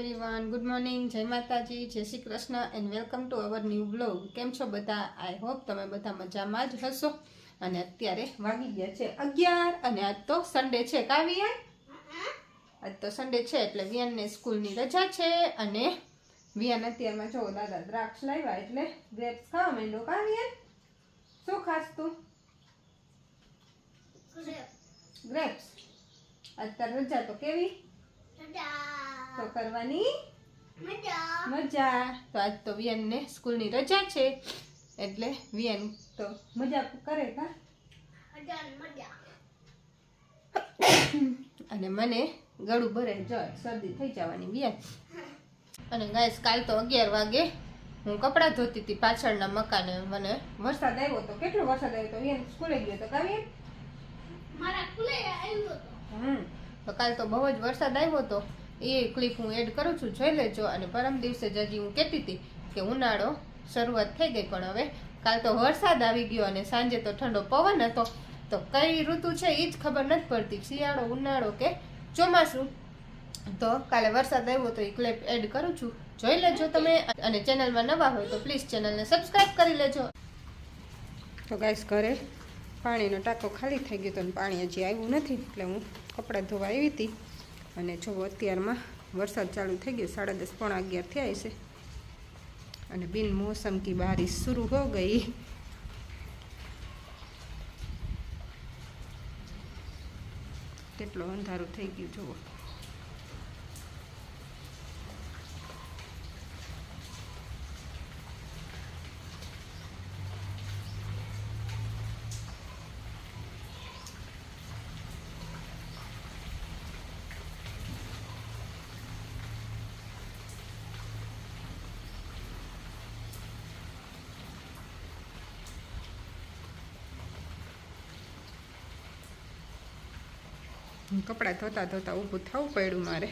Everyone good morning જય માતાજી. જય Shri Krishna and welcome to our new blog કેમ છો બધા? આઈ હોપ તમે બધા મજામાં જ હશો. અને અત્યારે વાગી ગયા છે અગિયાર અને આજ તો સન્ડે છે. કાવ્યા આજ તો સન્ડે છે એટલે વિયાનને સ્કૂલની રજા છે અને વિયાન અત્યારમાં જો દાદા દ્રાક્ષ લાવ્યા એટલે ગ્રેપ્સ ખાવા માંડો કાવ્યા શું ખાસ તું? ગ્રેપ્સ અત્યારે રજા તો કેવી? તો કરવાની? મજા. તો આજ તો વિયનને સ્કૂલની રજા છે. એટલે વિયન તો મજા કરે કા? અને મને ગળું ભરે જો શરદી થઈ જવાની વિયન અને ગાઈસ કાલ તો અગિયાર વાગે હું કપડાં ધોતી હતી પાછળના મકાને. મને વરસાદ આવ્યો તો કેટલો વરસાદ આવ્યો તો? વિયન સ્કૂલે ગયો તો કાવ્ય હમ. તો કાલ તો બહુ જ વરસાદ આવ્યો હતો એ ક્લિપ હું એડ કરું છું, જોઈ લેજો. અને પરમ દિવસે જ હજી હું કહેતી હતી કે ઉનાળો શરૂઆત થઈ ગઈ, પણ હવે કાલ તો વરસાદ આવી ગયો અને સાંજે તો ઠંડો પવન હતો. તો કઈ ઋતુ છે એ જ ખબર નથી પડતી. શિયાળો, ઉનાળો કે ચોમાસું? તો કાલે વરસાદ આવ્યો તો એ ક્લિપ એડ કરું છું. જોઈ લેજો તમે. અને ચેનલમાં નવા હોય તો પ્લીઝ ચેનલને સબસ્ક્રાઈબ કરી લેજો. તો ગાઈસ ઘરે પાણીનો ટાંકો ખાલી થઈ ગયો તો પાણી હજી આવ્યું નથી, એટલે હું કપડાં ધોવા આવી હતી. અને જો અત્યારમાં વરસાદ ચાલુ થઈ ગયો, સાડા દસ, પોણા અગિયાર થયા છે અને બિન મોસમ કી બારિશ શરૂ હો ગઈ. કેટલો અંધારું થઈ ગયું, જુઓ. કપડાં ધોતા ધોતા ઊભું થવું પડ્યું મારે.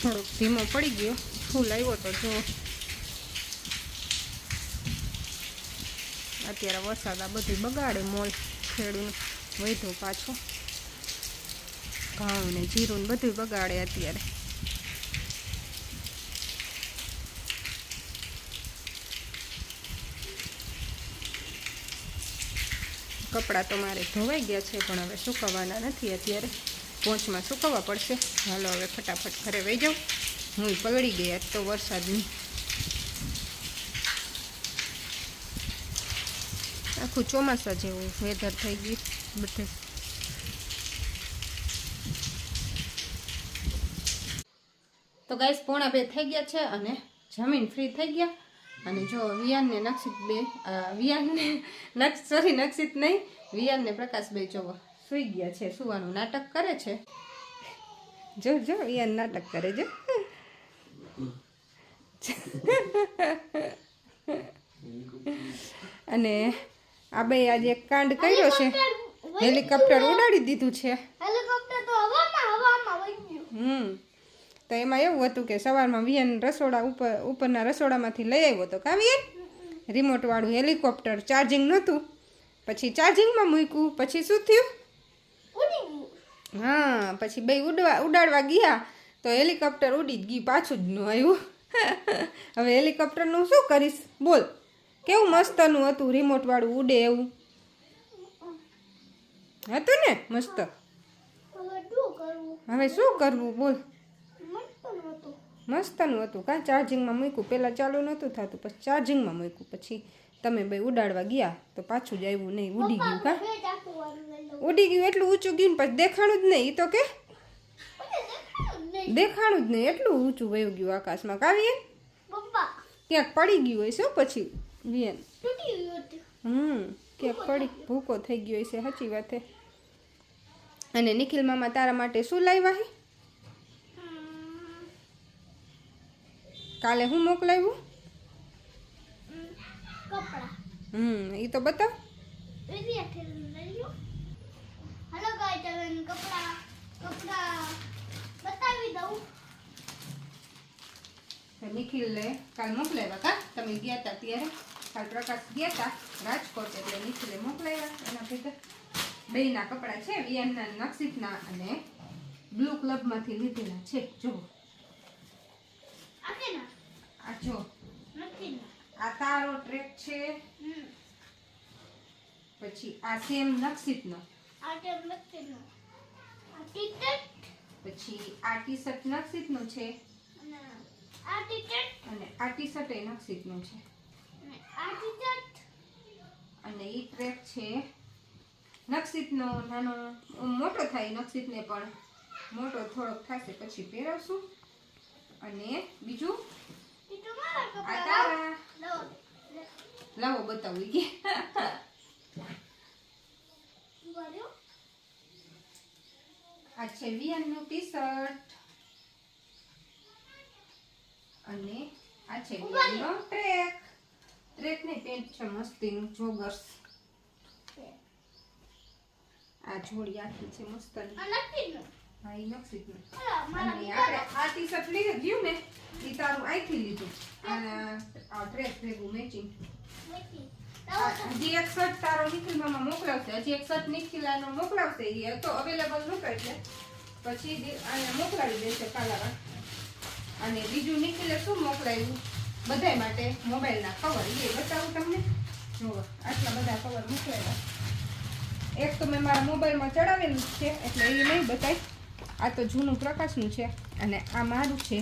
થોડોક ધીમો પડી ગયો. ફૂલ આવ્યો તો જો. અત્યારે વરસાદ આ બધું બગાડે મોલ, ખેડૂત વધ્યો પાછો. ઘઉં ને જીરું ને બધું બગાડે અત્યારે. કપડાં તો મારે ધોવાઈ ગયા છે, પણ હવે સુકવવાના નથી અત્યારે. પોંચમાં સુકવવા પડશે. હાલો હવે ફટાફટ ઘરે વહી જાઉં. હું પલળી આજ તો વરસાદની. આખું ચોમાસા જેવું વેધર થઈ ગયું બધે. તો ગાઈસ પોણા બે થઈ ગયા છે અને જમીન ફ્રી થઈ ગયા. અને જો વિયાનને નક્ષિત બે વિયાનને નક્ષ સોરી નક્ષિત નહીં, વિયાનને પ્રકાશ બે જોવો. સુઈ ગયા છે સુવાનું નાટક કરે છે. જો જો વિયાન નાટક કરે જો. અને આ બે આજે એક કાંડ કર્યો છે. હેલિકોપ્ટર ઉડાડી દીધું છે. હમ. તો એમાં એવું હતું કે સવારમાં વિયન રસોડા ઉપર ઉપરના રસોડામાંથી લઈ આવ્યો હતો કા વિયન રિમોટવાળું હેલિકોપ્ટર ચાર્જિંગ નહોતું. પછી ચાર્જિંગમાં મૂક્યું પછી શું થયું? હા, પછી બે ઉડવા ઉડાડવા ગયા તો હેલિકોપ્ટર ઉડી જ ગયું, પાછું જ ન આવ્યું. હવે હેલિકોપ્ટરનું શું કરીશ? બોલ. કેવું મસ્તનું હતું? રિમોટવાળું ઉડે એવું? હતું ને મસ્ત? હવે શું કરવું? બોલ. મસ્તનું હતું. કાં ચાર્જિંગમાં મૂક્યું? પહેલાં ચાલુ નહોતું થતું, પછી ચાર્જિંગમાં મૂક્યું, પછી તમે ભાઈ ઉડાડવા ગયા તો પાછું જ આવ્યું નહીં ઉડી ગયું કા? ઉડી ગયું એટલું ઊંચું ગયું પછી દેખાણું જ નહીં તો કે? દેખાણું જ નહીં. એટલું ઊંચું વયું ગયું આકાશમાં. કાવીએ ક્યાંક પડી ગયું હોય શું પછી વિયન. હમ ક્યાંક પડી ભૂકો થઈ ગયો છે સાચી વાત છે અને નિખિલ મામા તારા માટે શું લાવ્યા હે? કાલે હું મોકલાવ્યું? હમ એ તો બતાવ. હલો ગાય તમે કપડા કપડા બતાવી દઉં. નિખિલને કાલ મોકલાવ્યા કા તમે ગયા હતા ત્યારે? કાલ પ્રકાશ ગયા હતા રાજકોટ એટલે નિખિલે મોકલાવ્યા. એના ભેગા બેયના કપડાં છે વિયનના નક્ષિતના અને બ્લુ ક્લબમાંથી લીધેલા છે. જો આ જો આ તારો ટ્રેક છે. પછી આ સેમ નક્ષિતનો આ નથી આ ટિકટ પછી આ ટી શર્ટ નક્ષિતનું છે આ ટિકટ અને આ ટી શર્ટ એ નક્ષિતનું છે. આ અને એ ટ્રેક છે નક્ષિતનો નાનો મોટો થાય નક્ષિતને પણ. મોટો થોડોક થશે પછી પહેરાવશું. અને બીજું? લાવો બતાવું કે બોલ્યો આ છે વિયનનું ટી શર્ટ અને આ છે ટ્રેક ટ્રેક. ને પેન્ટ છે મસ્તીનું જોગર્સ. આ જોડી આખી છે ના હા મારા અને આપણે આ ટી શર્ટ લઈ ગયું ને એ તારું અહીંથી લીધું. અને આ ડ્રેસ ભેગું મેચિંગ. હજી એક શર્ટ તારો નિખિલમાં મોકલાવશે. હજી એક શર્ટ નિખિલાનો મોકલાવશે. એ તો અવેલેબલ નહોતો એટલે પછી અહીંયા આને મોકલાવી દેશે કાલાવા અને બીજું નિખિલે શું મોકલાવ્યું બધાય માટે મોબાઈલના કવર એ બતાવું તમને. જુઓ આટલા બધા કવર મોકલાવ્યા એક તો મેં મારા મોબાઈલમાં ચડાવેલું છે એટલે એ નહીં બતાય. આ તો જૂનું પ્રકાશનું છે અને આ મારું છે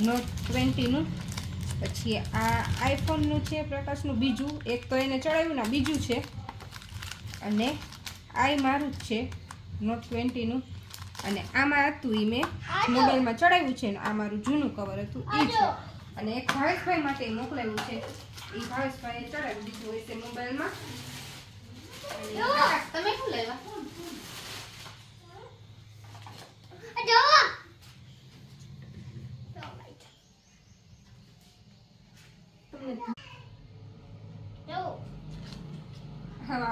નોટ ટ્વેન્ટીનું પછી આ આઈફોનનું છે પ્રકાશનું. બીજું એક તો એને ચડાવ્યું ને બીજું છે. અને આ મારું જ છે નોટ ટ્વેન્ટીનું અને આમાં હતું એ મેં મોબાઈલમાં ચડાવ્યું છે ને આ મારું જૂનું કવર હતું એ છે. અને એક ભાવેશભાઈ માટે મોકલાવ્યું છે. એ ભાવેશભાઈએ ચડાવી દીધું હોય છે મોબાઈલમાં. તમે શું લેવા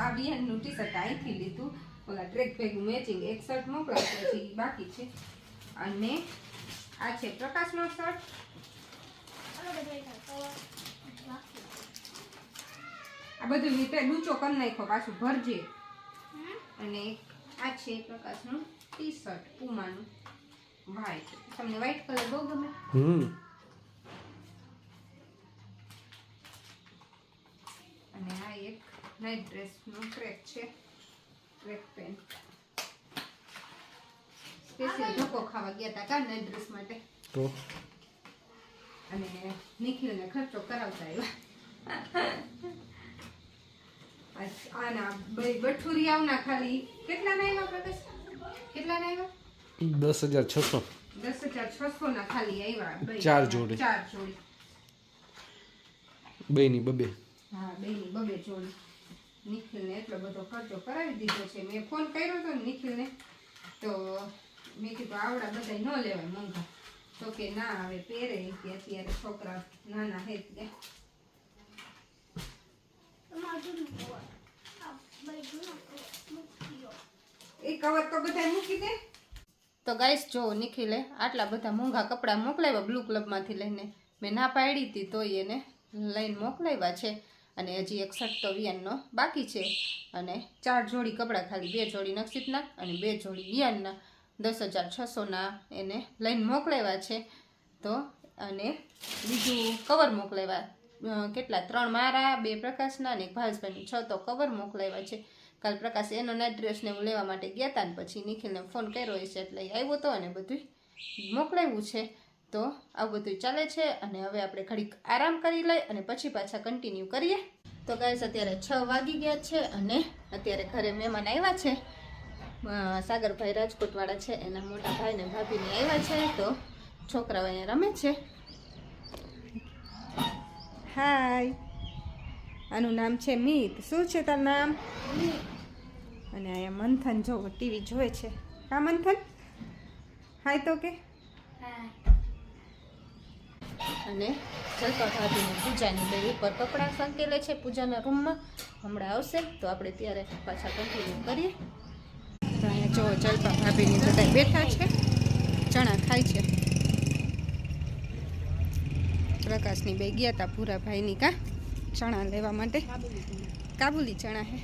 આ બિહારનું ટી શર્ટ અહીંથી લીધું. ઓલા ટ્રેક ભેગું મેચિંગ એક શર્ટ મોકલાવશે હજી બાકી છે. અને આ છે પ્રકાશનો શર્ટ આ બધું રીતે લૂચો કરી નાખો પાછું ભરજે. અને આ છે પ્રકાશનું ટી શર્ટ પુમાનું. વ્હાઈટ તમને વ્હાઈટ કલર બહુ ગમે હમ અને આ એક નાઇટ ડ્રેસનો ટ્રેક છે ટ્રેક પેન્ટ સ્પેશિયલ ધક્કો ખાવા ગયા હતા કા નાઇટ ડ્રેસ માટે તો અને નિખિલને ખર્ચો કરાવતા આવ્યા આ- આના બઠુરિયાઓના ખાલી કેટલા ના આવ્યા પ્રકાશ કેટલા ના આવ્યા દસ હજાર છસો. દસ હજાર છસો ના ખાલી આવ્યા બે. ચાર જોડી. ચાર જોડી. બેની બબે. હા બેની બબે જોડી. નિખિલને એટલો બધો ખર્ચો કરાવી દીધો છે. મેં ફોન કર્યો હતો ને નિખિલને. તો મેં કીધું આવડા બધા ન લેવાય મોંઘા. તો કે ના હવે પહેરે કે અત્યારે છોકરા નાના હે દો એ કવર તો બધા મૂકી દે. તો ગાઈસ જો નિખિલે આટલા બધા મોંઘા કપડાં મોકલાવ્યા બ્લુ ક્લબમાંથી લઈને, મેં ના પાડી હતી તોય એને લઈને મોકલાવ્યા છે. અને હજી એક સટ્ટો વિયાનનો બાકી છે. અને ચાર જોડી કપડાં ખાલી, બે જોડી નક્ષિતના અને બે જોડી વિયાનના. દસ હજાર છસોના એને લઈને મોકલાવ્યા છે. તો અને બીજું કવર મોકલાવ્યા કેટલા? ત્રણ મારા, બે પ્રકાશના અને એક ભાવેશભાઈનું. છ તો કવર મોકલાવ્યા છે. કાલ પ્રકાશ એનો નાઇટ ડ્રેસને હું લેવા માટે ગયા હતા ને પછી નિખિલને ફોન કર્યો હશે એટલે આવ્યો હતો અને બધું મોકલાવ્યું છે. તો આવું બધું ચાલે છે અને હવે આપણે ઘડીક આરામ કરી લઈ અને પછી પાછા કન્ટિન્યુ કરીએ. તો ગાઈસ અત્યારે છ વાગી ગયા છે અને અત્યારે ઘરે મહેમાન આવ્યા છે. સાગરભાઈ રાજકોટવાળા છે, એના મોટા ભાઈ ને ભાભીને આવ્યા છે, તો છોકરાઓ અહીંયા રમે છે. હાય આનું નામ છે મિત. શું છે તારું નામ? અને અહીંયા મંથન જો ટીવી જોવે છે. હા મંથન? હાય તો કે? અને જલપા ભાભીને પૂજાની બે ઉપર કપડાં સંકેલે છે પૂજાના રૂમમાં. હમણાં આવશે તો આપણે ત્યારે પાછા કન્ટિન્યુ કરીએ. તો અહીંયા જો ચલકા ભાભીની બધા બેઠા છે ચણા ખાય છે. પ્રકાશની બે ગયા હતા પૂરા ભાઈની કા ચણા લેવા માટે. કાબુલી ચણા હે.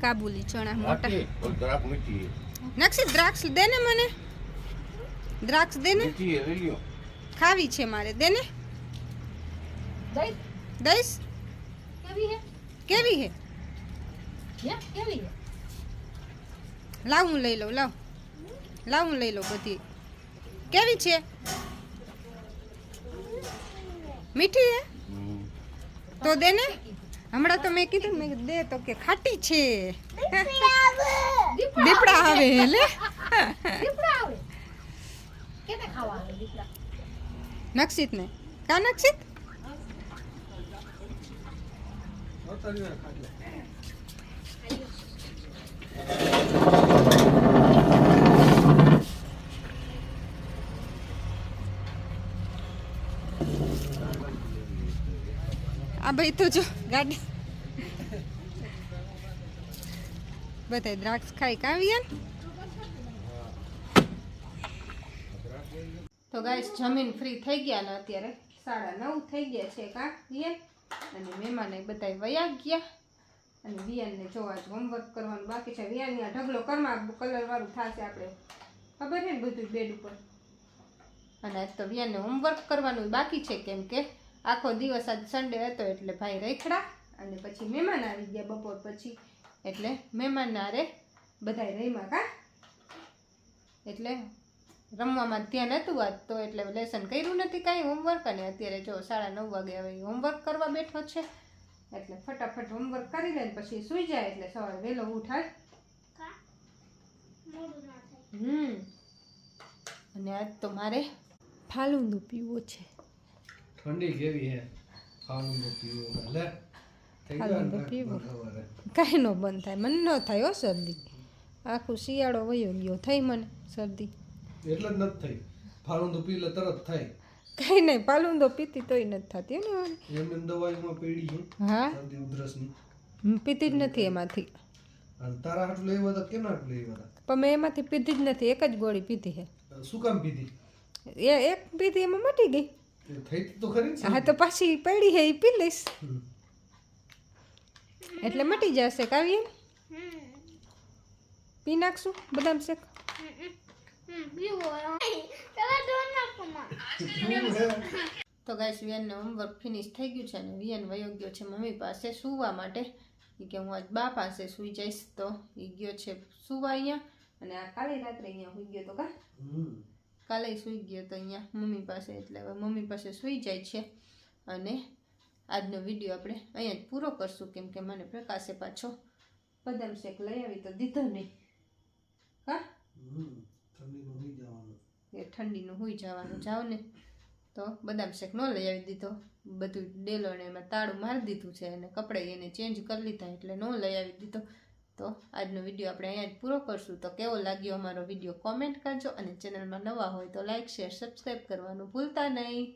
કાબુલી ચણા મોટા. આટલી ઓલી દ્રાક્ષ મીઠી. નક્ષી દ્રાક્ષ દે ને મને? દ્રાક્ષ દે ને મીઠી લઈ લ્યો. ખાવી છે મારે. દે ને દઈશ? કેવી હે? લાવ હું લઈ લઉં લાવ. લાવ હું લઈ લઉં બધી. કેવી છે? મીઠી હે? હમ. તો દે ને. હમણાં તો મેં કીધું મેં દે તો કે ખાટી છે. દીપડા આવે. લે નક્ષિત ને કા નક્ષિત આ ભાઈ, તો જો, ગાડી. બધા દ્રાક્ષ ખાઈ કાવીએ તો ગાઈસ જમીન ફ્રી થઈ ગયા ને અત્યારે. સાડા નવ થઈ ગયા છે કા વિયન અને મહેમાને બધા વયા ગયા. અને વિયનને જોવા જ હોમવર્ક કરવાનું બાકી છે. વિયાનની ઢગલો કરમાં કલરવાળું થશે આપણે. ખબર છે ને બધું બેડ ઉપર? અને તો વિયાનને હોમવર્ક કરવાનું બાકી છે, કેમ કે આખો દિવસ આજ સન્ડે હતો એટલે ભાઈ રેખડા અને પછી મહેમાન આવી ગયા બપોર પછી. એટલે મહેમાન આરે બધાય રહીમાં કા? એટલે રમવામાં ધ્યાન હતું આજ તો એટલે લેસન કર્યું નથી કાંઈ હોમવર્ક અને અત્યારે જો સાડા નવ વાગે હવે હોમવર્ક કરવા બેઠો છે. એટલે ફટાફટ હોમવર્ક કરી લે પછી સૂઈ જાય એટલે સવારે વહેલો ઉઠાય. હમ. અને આજ તો મારે ફાલુંદું પીવો છે. ઠંડી કેવી હે ખાવાનું તો પીવું લે. ખાવાનું તો પીવું. કાંઈ ન બંધ થાય. મને ન થાય હો શરદી. આખું શિયાળો વયો ગયો. થઈ મને શરદી. એટલે જ નથી થઈ. ફાળું તો પી લે તરત થાય. કઈ નહીં પાલુંદો પીતી તોય નથી થતી હો ને એમ. દવાઈમાં પીડી છે. હા? શરદી ઉધરસની. હું પીતી જ નથી એમાંથી. તારા હાટું લેવા હતા કેમ હાટું લેવા હતા? પણ મેં એમાંથી પીધી જ નથી. એક જ ગોળી પીધી છે. શું કામ પીધી? એ એક પીધી એમાં મટી ગઈ. થઈ તો ખરી હા તો પાછી પડી હે એ પી લઈશ. એટલે મટી જશે કાવ્ય? પી નાખશું બદામ શેક? તો ગાઈસ વિયનનું હોમવર્ક ફિનિશ થઈ ગયું છે અને વિયન વયો ગયો છે મમ્મી પાસે સૂવા માટે. એ કે હું આજ બા પાસે સૂઈ જઈશ તો એ ગયો છે સૂવા અહીંયા. અને આ કાલે રાત્રે અહીંયા સૂઈ ગયો તો કા. કાલે સૂઈ ગયો તો અહીંયા મમ્મી પાસે એટલે હવે મમ્મી પાસે સૂઈ જાય છે. અને આજનો વીડિયો આપણે અહીંયા જ પૂરો કરશું કેમ કે મને પ્રકાશે પાછો. બદામ શેક લઈ આવી તો દીધો નહીં. હા? એ ઠંડીનું હોઈ જવાનું જાવ ને. તો બદામ શેક ન લઈ આવી દીધો. બધું ડેલો ને એમાં તાળું મારી દીધું છે અને કપડે એને ચેન્જ કરી લીધા એટલે ન લઈ આવી દીધો. તો આજનો વીડિયો આપણે અહીંયા જ પૂરો કરશું. તો કેવો લાગ્યો અમારો વીડિયો કોમેન્ટ કરજો અને ચેનલમાં નવા હોય તો લાઇક શેર સબસ્ક્રાઈબ કરવાનું ભૂલતા નહીં.